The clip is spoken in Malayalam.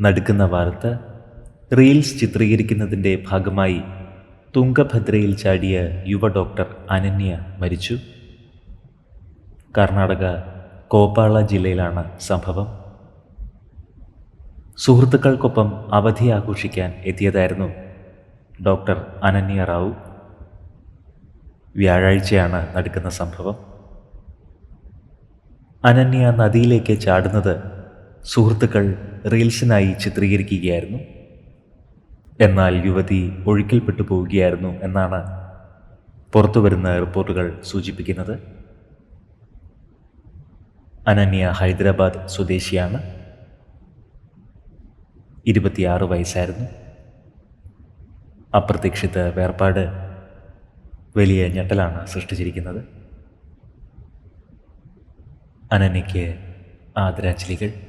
നടുക്കുന്ന വാർത്ത റീൽസ് ചിത്രീകരിക്കുന്നതിന്റെ ഭാഗമായി തുംഗഭദ്രയിൽ ചാടിയ യുവ ഡോക്ടർ അനന്യ മരിച്ചു. കർണാടക കോപ്പാള ജില്ലയിലാണ് സംഭവം. സുഹൃത്തുക്കൾക്കൊപ്പം അവധി ആഘോഷിക്കാൻ എത്തിയതായിരുന്നു ഡോക്ടർ അനന്യ റാവു. വ്യാഴാഴ്ചയാണ് നടക്കുന്ന സംഭവം. അനന്യ നദിയിലേക്ക് ചാടുന്നത് സുഹൃത്തുക്കൾ റീൽസിനായി ചിത്രീകരിക്കുകയായിരുന്നു. എന്നാൽ യുവതി ഒഴുക്കിൽപ്പെട്ടു പോവുകയായിരുന്നു എന്നാണ് പുറത്തുവരുന്ന റിപ്പോർട്ടുകൾ സൂചിപ്പിക്കുന്നത്. അനന്യ ഹൈദരാബാദ് സ്വദേശിയാണ്. ഇരുപത്തിയാറ് വയസ്സായിരുന്നു. അപ്രതീക്ഷിത വേർപാട് വലിയ ഞെട്ടലാണ് സൃഷ്ടിച്ചിരിക്കുന്നത്. അനന്യയ്ക്ക് ആദരാഞ്ജലികൾ.